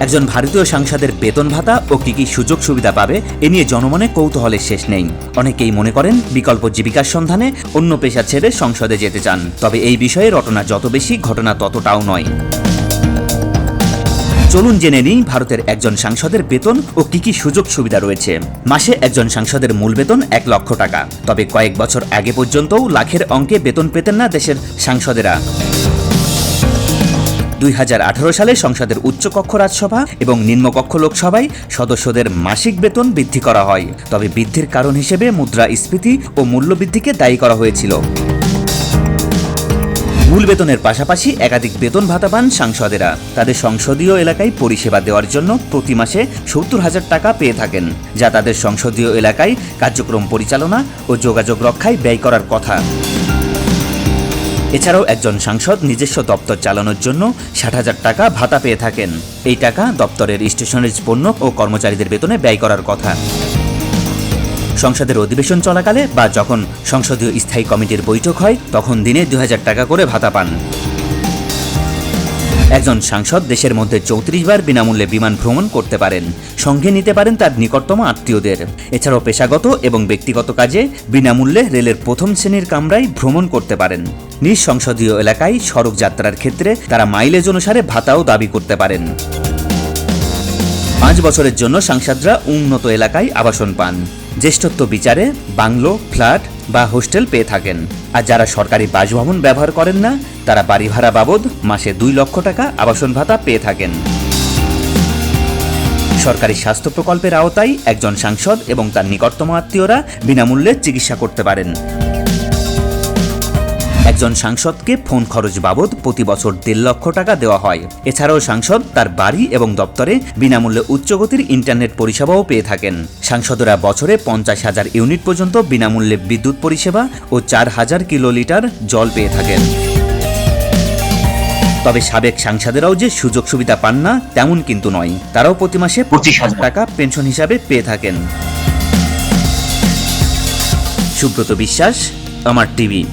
একজন ভারতীয় সাংসদের বেতন ভাতা ও কি কি সুযোগ সুবিধা পাবে, এ নিয়ে জনমনে কৌতূহলের শেষ নেই। অনেকেই মনে করেন বিকল্প জীবিকার সন্ধানে অন্য পেশা ছেড়ে সংসদে যেতে চান। তবে এই বিষয়ে রটনা যত বেশি, ঘটনা ততটাও নয়। চলুন জেনে নিই ভারতের একজন সাংসদের বেতন ও কি কি সুযোগ সুবিধা রয়েছে। মাসে একজন সাংসদের মূল বেতন এক লক্ষ টাকা। তবে কয়েক বছর আগে পর্যন্তও লাখের অঙ্কে বেতন পেতেন না দেশের সাংসদেরা। দুই হাজার আঠারো সালে সংসদের উচ্চকক্ষ রাজসভা এবং নিম্নকক্ষ লোকসভায় সদস্যদের মাসিক বেতন বৃদ্ধি করা হয়। তবে বৃদ্ধির কারণ হিসেবে মুদ্রাস্ফীতি ও মূল্যবৃদ্ধিকে দায়ী করা হয়েছিল। মূল বেতনের পাশাপাশি একাধিক বেতন ভাতা পান সাংসদেরা। তাদের সংসদীয় এলাকায় পরিষেবা দেওয়ার জন্য প্রতি মাসে সত্তর হাজার টাকা পেয়ে থাকেন, যা তাদের সংসদীয় এলাকায় কার্যক্রম পরিচালনা ও যোগাযোগ রক্ষায় ব্যয় করার কথা। এছাড়াও একজন সাংসদ নিজস্ব দপ্তর চালানোর জন্য ষাট হাজার টাকা ভাতা পেয়ে থাকেন। এই টাকা দপ্তরের স্টেশনারিজ পণ্য ও কর্মচারীদের বেতনে ব্যয় করার কথা। সংসদের অধিবেশন চলাকালে বা যখন সংসদীয় স্থায়ী কমিটির বৈঠক হয়, তখন দিনে দু হাজার টাকা করে ভাতা পান। একজন সাংসদ দেশের মধ্যে চৌত্রিশ বার বিনামূল্যে বিমান ভ্রমণ করতে পারেন। সঙ্গে নিতে পারেন তার নিকটতম আত্মীয়দের। এছাড়াও পেশাগত এবং ব্যক্তিগত কাজে বিনামূল্যে রেলের প্রথম শ্রেণির কামরায় ভ্রমণ করতে পারেন। নিজ সংসদীয় এলাকায় সড়ক যাত্রার ক্ষেত্রে তারা মাইলেজ অনুসারে ভাতাও দাবি করতে পারেন। পাঁচ বছরের জন্য সাংসদরা উন্নত এলাকায় আবাসন পান। জ্যেষ্ঠত্ব বিচারে বাংলো, ফ্ল্যাট বা হোস্টেল পেয়ে থাকেন। আর যারা সরকারি বাসভবন ব্যবহার করেন না তারা বাড়ি ভাড়া বাবদ মাসে দুই লক্ষ টাকা আবাসন ভাতা পেয়ে থাকেন। সরকারি স্বাস্থ্য প্রকল্পের আওতায় একজন সাংসদ এবং তার নিকটতম আত্মীয়রা বিনামূল্যে চিকিৎসা করতে পারেন। একজন সাংসদকে ফোন খরচ বাবদ প্রতি বছর দেড় লক্ষ টাকা দেওয়া হয়। এছাড়াও সাংসদ তার বাড়ি এবং দপ্তরে বিনামূল্যে উচ্চগতির ইন্টারনেট পরিষেবাও পেয়ে থাকেন। সাংসদরা বছরে পঞ্চাশ হাজার ইউনিট পর্যন্ত বিনামূল্যে বিদ্যুৎ পরিষেবা ও চার হাজার কিলোলিটার জল পেয়ে থাকেন। তবে সাবেক সাংসদেরাও যে সুযোগ সুবিধা পান না তেমন কিন্তু নয়। তারাও প্রতি মাসে পঁচিশ হাজার। টাকা পেনশন হিসাবে পেয়ে থাকেন। সুব্রত বিশ্বাস আমার টিভি।